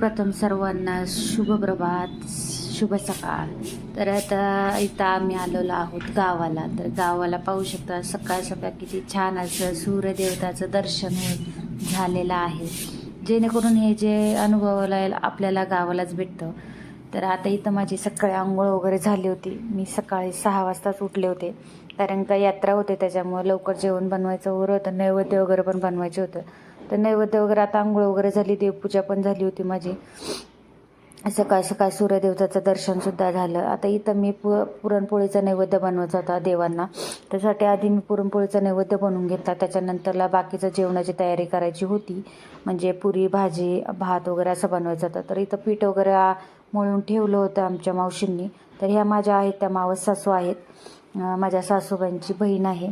सर्वप्रथम सर्वांना शुभ प्रभात शुभ सकाळ. तर आता इथं आम्ही आलेलो आहोत गावाला. तर गावाला पाहू शकता सकाळ सकाळ किती छान असं सूर्यदेवताचं दर्शन झालेलं आहे. जेणेकरून हे जे अनुभवाला आपल्याला गावालाच भेटतं. तर आता इथं माझी सकाळी आंघोळ वगैरे झाली होती. मी सकाळी सहा वाजताच उठले होते. कारण का यात्रा होते त्याच्यामुळे लवकर जेवण बनवायचं वगैरे होतं नैवेद्य वगैरे पण बनवायचं होतं. तर नैवेद्य वगैरे आता आंघोळ वगैरे झाली देवपूजा पण झाली होती माझी. सकाळ सकाळ सूर्यदेवताचं दर्शनसुद्धा झालं. आता इथं मी पु पुरणपोळीचा नैवेद्य बनवायचा होता देवांना. त्यासाठी आधी मी पुरणपोळीचा नैवेद्य बनवून घेतला. त्याच्यानंतरला बाकीचं जेवणाची तयारी करायची होती. म्हणजे पुरी भाजी भात वगैरे असं बनवायचं होतं. तर इथं पीठ वगैरे मळून ठेवलं होतं आमच्या मावशींनी. तर ह्या माझ्या आहेत त्या मावस सासू आहेत. माझ्या सासूबाईंची बहीण आहे.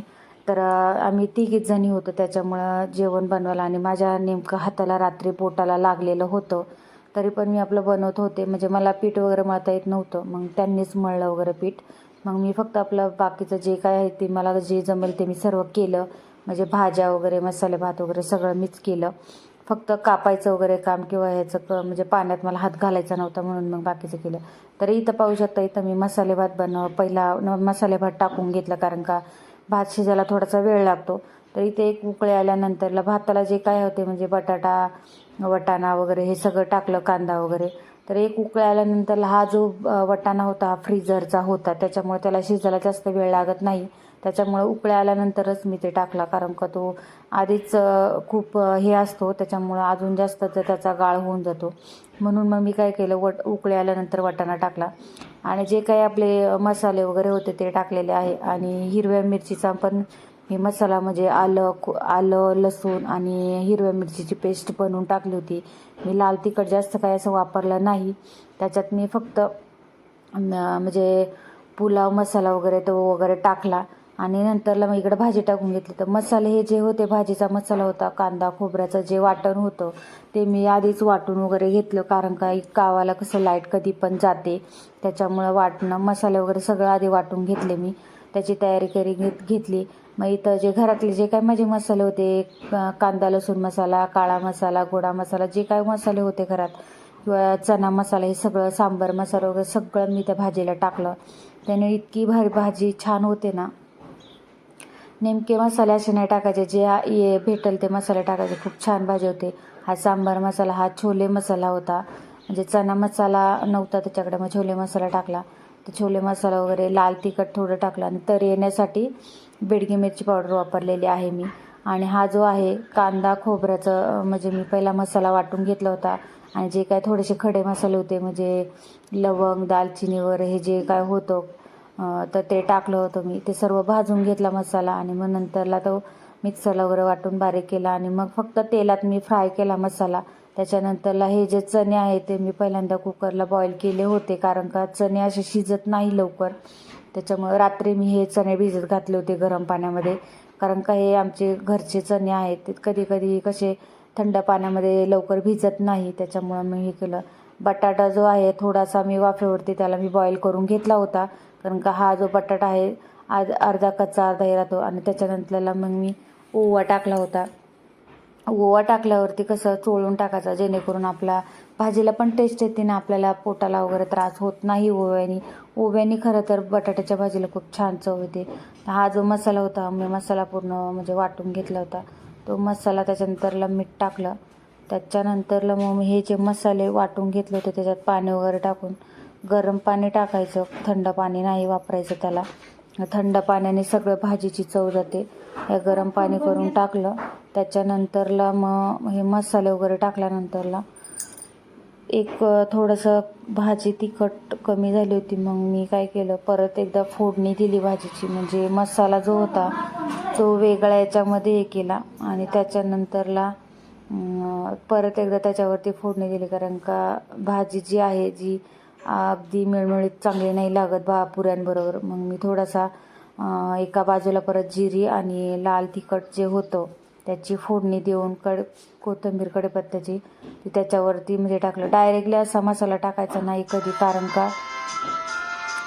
तर आम्ही तिघीच जणी होतो. त्याच्यामुळं जेवण बनवायला आणि माझ्या नेमकं हाताला रात्री पोटाला लागलेलं होतं. तरी पण मी आपलं बनवत होते. म्हणजे मला पीठ वगैरे मळता येत नव्हतं. मग त्यांनीच मळलं वगैरे पीठ. मग मी फक्त आपलं बाकीचं जे काय आहे ते मला जे जमेल ते मी सर्व केलं. म्हणजे भाज्या वगैरे मसाले भात वगैरे सगळं मीच केलं. फक्त कापायचं वगैरे काम किंवा ह्याचं क म्हणजे पाण्यात मला हात घालायचा नव्हता म्हणून मग बाकीचं केलं. तरी इथं पाहू शकता इथं मी मसाले भात बनव पहिला न- मसाले भात टाकून घेतला. कारण का भात शिजायला थोडासा वेळ लागतो. तर इथे एक उकळे आल्यानंतरला भाताला जे काय होते म्हणजे बटाटा वटाणा वगैरे हे सगळं टाकलं कांदा वगैरे. तर एक उकळे आल्यानंतर हा जो वटाणा होता हा फ्रीजरचा होता. त्याच्यामुळे त्याला शिजायला जास्त वेळ लागत नाही. त्याच्यामुळं उकळे आल्यानंतरच मी ते टाकला. कारण का तो आधीच खूप हे असतो. त्याच्यामुळं अजून जास्त त्याचा गाळ होऊन जातो. म्हणून मग मी काय केलं वट उकळे आल्यानंतर वाटाणा टाकला. आणि जे काही आपले मसाले वगैरे होते ते टाकलेले आहे. आणि हिरव्या मिरचीचा पण मी मसाला म्हणजे आलं आलं लसूण आणि हिरव्या मिरचीची पेस्ट बनवून टाकली होती. मी लाल तिखट जास्त काय असं वापरलं नाही. त्याच्यात मी फक्त म्हणजे पुलाव मसाला वगैरे तो वगैरे टाकला. आणि नंतरला मग इकडं भाजी टाकून घेतली. तर मसाले हे जे होते भाजीचा मसाला होता कांदा खोबऱ्याचं जे वाटण होतं ते मी आधीच वाटून वगैरे घेतलं. कारण का गावाला कसं लाइट कधी पण जाते त्याच्यामुळं वाटणं मसाले वगैरे सगळं आधी वाटून घेतले मी. त्याची तयारी करी घेत घेतली. मग इथं जे घरातले जे काय माझे मसाले होते कांदा लसूण मसाला काळा मसाला गोडा मसाला जे काय मसाले होते घरात किंवा चना मसाला हे सगळं सांबर मसाला वगैरे सगळं मी त्या भाजीला टाकलं. त्याने इतकी भारी भाजी छान होते ना नेमके मसाले असे नाही टाकायचे. जे ये भेटेल ते मसाले टाकायचे. खूप छान भाजी होते. हा सांबार मसाला हा छोले मसाला होता. म्हणजे चणा मसाला नव्हता त्याच्याकडे. मग छोले मसाला टाकला. तर छोले मसाला वगैरे लाल तिखट थोडं टाकलं आणि तर येण्यासाठी बेडगी मिरची पावडर वापरलेली आहे मी. आणि हा जो आहे कांदा खोबऱ्याचं म्हणजे मी पहिला मसाला वाटून घेतला होता. आणि जे काय थोडेसे खडे मसाले होते म्हणजे लवंग दालचिनी वगैरे हे जे काय होतं तर ते टाकलं होतं मी. ते सर्व भाजून घेतला मसाला आणि मग नंतरला तो मिक्सरला वगैरे वाटून बारीक केला आणि मग फक्त तेलात मी फ्राय केला मसाला. त्याच्यानंतरला हे जे चणे आहे ते मी पहिल्यांदा कुकरला बॉईल केले होते कारण का चणे असे शिजत नाही लवकर. त्याच्यामुळे रात्री मी हे चणे भिजत घातले होते गरम पाण्यामध्ये. कारण का हे आमचे घरचे चणे आहेत ते कधी कधी कसे थंड पाण्यामध्ये लवकर भिजत नाही त्याच्यामुळं मी हे केलं. बटाटा जो आहे थोडासा मी वाफेवरती त्याला मी बॉईल करून घेतला होता. कारण का हा जो बटाटा आहे आज अर्धा कच्चा अर्धा हे राहतो आणि त्याच्यानंतरला मग मी ओवा टाकला होता. ओवा टाकल्यावरती कसं चोळून टाकायचा जेणेकरून आपला भाजीला पण टेस्ट येते ना आपल्याला पोटाला वगैरे त्रास होत नाही ओव्यानी. ओव्यानी खरं तर बटाट्याच्या भाजीला खूप छान चव येते. हा जो मसाला होता मी मसाला पूर्ण म्हणजे वाटून घेतला होता. तो मसाला त्याच्यानंतरला मीठ टाकलं. त्याच्यानंतरला मग मी हे जे मसाले वाटून घेतले होते त्याच्यात पाणी वगैरे टाकून गरम पाणी टाकायचं थंड पाणी नाही वापरायचं त्याला. थंड पाण्याने सगळं भाजीची चव जाते. हे गरम पाणी करून टाकलं. त्याच्यानंतरला मग हे मसाले वगैरे टाकल्यानंतरला एक थोडंसं भाजी तिखट कमी झाली होती. मग मी काय केलं परत एकदा फोडणी दिली भाजीची. म्हणजे मसाला जो होता तो वेगळ्या याच्यामध्ये हे केला. आणि त्याच्यानंतरला परत एकदा त्याच्यावरती फोडणी दिली कारण का भाजी जी आहे जी अगदी मिळमिळीत चांगली नाही लागत बा पुऱ्यांबरोबर मग मी थोडासा एका बाजूला परत जिरी आणि लाल तिखट जे होतं त्याची फोडणी देऊन कड कोथिंबीर कडेपत्त्याची ती त्याच्यावरती म्हणजे टाकलं. डायरेक्टली असा मसाला टाकायचा नाही कधी कारण का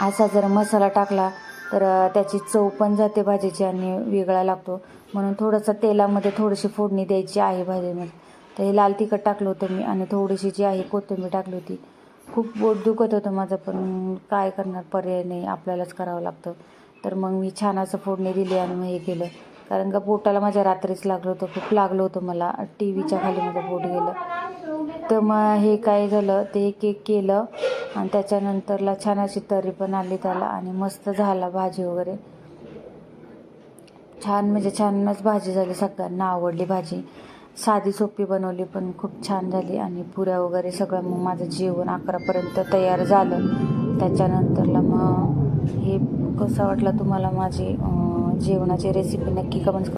असा जर मसाला टाकला तर त्याची चव पण जाते भाजीची आणि वेगळा लागतो. म्हणून थोडंसं तेलामध्ये थोडीशी फोडणी द्यायची आहे भाजीमध्ये. तर हे लाल तिखट टाकलं होतं मी आणि थोडीशी जी आहे कोथिंबीर टाकली होती. खूप बोट दुखत होतं माझं पण काय करणार? पर्याय नाही. आपल्यालाच करावं लागतं. तर मग मी छान असं फोडणी दिली आणि मग हे केलं. कारण का पोटाला माझ्या रात्रीच लागलं होतं. खूप लागलं होतं मला. टी व्हीच्या खाली माझं पोट गेलं. तर मग हे काय झालं ते केक केलं आणि त्याच्यानंतरला छान अशी तरी पण आली त्याला आणि मस्त झाला भाजी वगैरे. छान म्हणजे छानच भाजी झाली सगळ्यांना आवडली भाजी. साधी सोपी बनवली पण खूप छान झाली आणि पुऱ्या वगैरे सगळं मग माझं जेवण अकरापर्यंत तयार झालं. त्याच्यानंतरला मग हे कसं वाटलं तुम्हाला माझी जेवणाची रेसिपी नक्की कमेंट